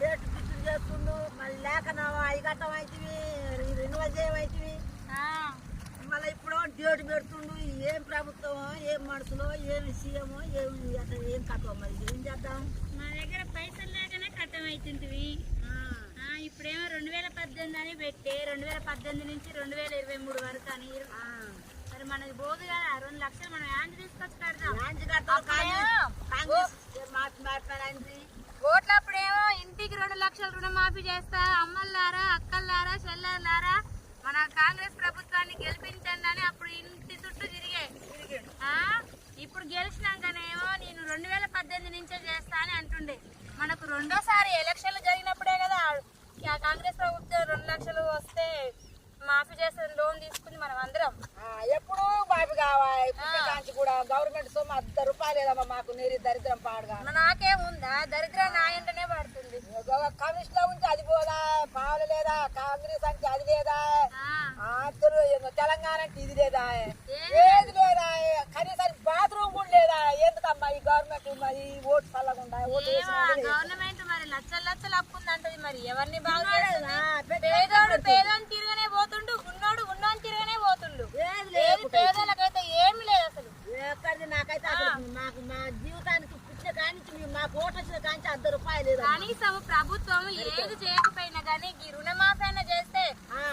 Date fix చేస్తుండు. మళ్ళీ లేఖనం అయ్యగట్టం అవుతుంది రెన్యువల్ చేయమైతుంది ఆ, మళ్ళీ ఇప్పుడు డేట్ పెడుతుండు. ఏం ప్రభుత్వం ఏం మనుషులో ఏం సీఎం ఏం అట్లా ఏం కథ మరి ఏం చేద్దాం? మా దగ్గర పైసలు లేకనే కట్టం అవుతుంటివి ఆ, ఇప్పుడేమో రెండు వేల పద్దెనిమిది అని పెట్టి రెండు వేల పద్దెనిమిది నుంచి రెండు వేల ఇరవై మూడు వరకు అని. మరి మనకి పోదు కదా రెండు లక్షలు మనం యాంటి తీసుకొచ్చి కడదాం లాంచ్ కడతాం కాంగ్రెస్ మార్చి మాట్లాడండి ఓట్లప్పుడేమో ఇంటికి రెండు లక్షల రుణమాఫీ చేస్తా అమ్మల్లారా అక్కల్లారా చెల్లెల్లారా మన కాంగ్రెస్ ప్రభుత్వాన్ని గెలిపించండి అని అప్పుడు ఇంటి చుట్టూ తిరిగే. ఇప్పుడు గెలిచినాకనేమో నేను రెండు వేల పద్దెనిమిది నుంచే చేస్తా అని అంటుండే. మనకు రెండోసారి ఎలక్షన్లు జరిగినప్పుడే కదా కాంగ్రెస్ ప్రభుత్వం రెండు లక్షలు వస్తే మాఫీ చేసిన లోన్ తీసుకుని మనం అందరం ఆ, ఎప్పుడు బాబు కావాలి కాంచి కూడా గవర్నమెంట్ సొమ్ము అర్ధ రూపాయలు లేదమ్మా మాకు నీరు దరిద్రం పాడుగా. నాకేముందా? దరిద్రం నా ఇంటనే పడుతుంది. కమ్యూనిస్ట్లో ఉంటే అది పోదా పావులు లేదా కాంగ్రెస్ అంటే అది లేదా? తెలంగాణ అంటే ఇది లేదా? ఏది లేదా. కనీసం బాత్రూమ్ కూడా లేదా? ఎందుకమ్మా ఈ గవర్నమెంట్ మరి? ఓటు చల్లకుండా గవర్నమెంట్ మరి లచ్చలు లచ్చలు అప్పు ఉందంటది మరి. ఎవరిని బాగు పేదోడు తిరగనే పోతుండు ఉన్నోడు ఉన్నోని తిరగనే పోతుండు ఏది ఏది లేదు పేదోళ్ళకైతే ఏమి లేదు అసలు ఎక్కడిది నాకైతే అసలు మాకు మా జీవితానికి పుట్టిన కానించి మేము మాకు ఓటు వచ్చిన కానించి అర్ధ రూపాయలు కనీసం ప్రభుత్వం ఏది చేయకపోయినా కానీ ఈ రుణమాఫీ అయినా చేస్తే.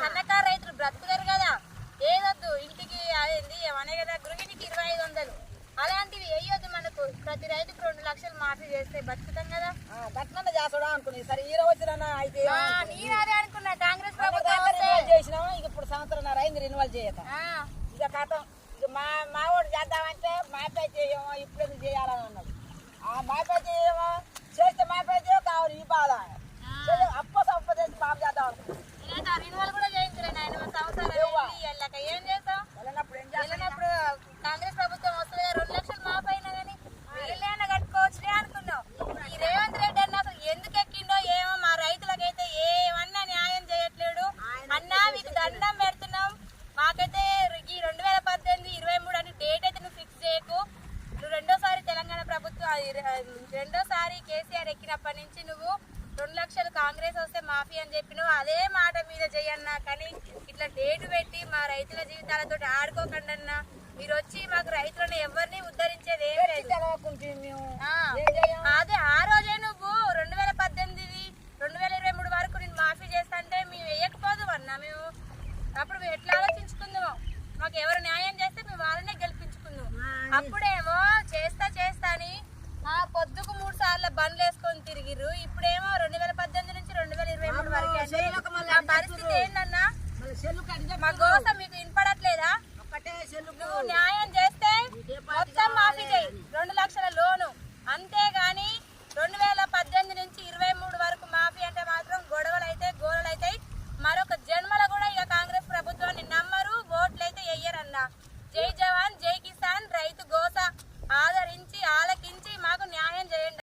సన్నకారు రైతులు బ్రతుకుతారు కదా. ఏదొద్దు ఇంటికి అదేంది ఏమనే కదా గృహిణికి ఇరవై ఐదు వందలు. అలాంటివి వేయొద్దు మనకు. ప్రతి రైతుకు రెండు లక్షలు మాఫీ చేస్తే బతుకుతాం కదా. దట్నంద చేస్తాడా అనుకుని సరే ఈర వచ్చిన అయితే నేను అదే అనుకున్నా. కాంగ్రెస్ ప్రభుత్వం చేసినాం ఇక ఇప్పుడు సంవత్సరం అయింది రెన్యువల్ చేయక. ఇక కథం ఇక మా మా వాడు చేద్దామంటే మాపై చేయమో? ఇప్పుడు చేయాలని అన్నాడు. ఆ మాపై చేయమో? చేస్తే మాపై చేయ కావాలి ఈ బాధ చేయ- అప్ప సంప చేసి బాబు చేద్దాం అనుకున్నాం నేనైతే ఆ renewal కూడా చేయించలే నాయన మా సంవత్సరాలు ఏవ్వా. ఏంటి, వెళ్ళాక ఏం చేస్తాం వెళ్ళినప్పుడు ఏం చేస్తాం వెళ్ళినప్పుడు కాంగ్రెస్ ప్రభుత్వం వస్తుంది కదా, రెండు లక్షలు మాఫ్ అయినా కానీ వీళ్ళైనా కట్టుకోవచ్చులే అనుకున్నాం ఈ రేవంత్ రెడ్డి అన్న అసలు ఎందుకు ఎక్కిండో ఏమో మా రైతులకైతే ఏమన్నా న్యాయం చేయట్లేడు అన్నా మీకు దండం పెడుతున్నాం మాకైతే ఈ రెండు వేల పద్దెనిమిది ఇరవై మూడు అని డేట్ అయితే నువ్వు ఫిక్స్ చేయకు నువ్వు రెండోసారి తెలంగాణ ప్రభుత్వం అది రె- రెండోసారి కేసీఆర్ ఎక్కినప్పటి నుంచి నువ్వు రెండు లక్షలు కాంగ్రెస్ వస్తే మాఫీ అని చెప్పి నువ్వు అదే మాట మీద చెయ్యన్నా కానీ ఇట్లా డేటు పెట్టి మా రైతుల జీవితాలతో ఆడుకోకండి అన్నా. మీరు వచ్చి మాకు రైతులను ఎవరిని ఉద్ధరించేది ఏం లేదు. అదే ఆ రోజే నువ్వు రెండు వేల పద్దెనిమిది రెండు వేల ఇరవై మూడు వరకు నేను మాఫీ చేస్తా అంటే మేము వేయకపోదు అన్నా మేము. అప్పుడు మేము ఎట్లా ఆలోచించుకుందాము? మాకు ఎవరు న్యాయం చేస్తే మేము వాళ్ళనే గెలిపించుకుందాం. అప్పుడేమో బండ్లు వేసుకొని తిరిగిరు ఇప్పుడేమో రెండు వేల పద్దెనిమిది నుంచి రెండు వేల ఇరవై మూడు వరకు పరిస్థితి ఏంటన్నా మా కోసం మీకు వినపడట్లేదా? నువ్వు న్యాయం చేస్తే మొత్తం మాఫీ చేయి. రెండు లక్షల లోను. అంతేగాని రెండు వేల పద్దెనిమిది నుంచి ఇరవై మూడు వరకు మాఫీ అంటే మాత్రం గొడవలు అయితే గోలలు అయితే మరొక జన్మల కూడా ఇక కాంగ్రెస్ ప్రభుత్వాన్ని నమ్మరు ఓట్లు అయితే వేయరన్నా జై జవాన్ జై కిసాన్ రైతు గోస ఆదరించి ఆలకించి మాకు న్యాయం చేయండి.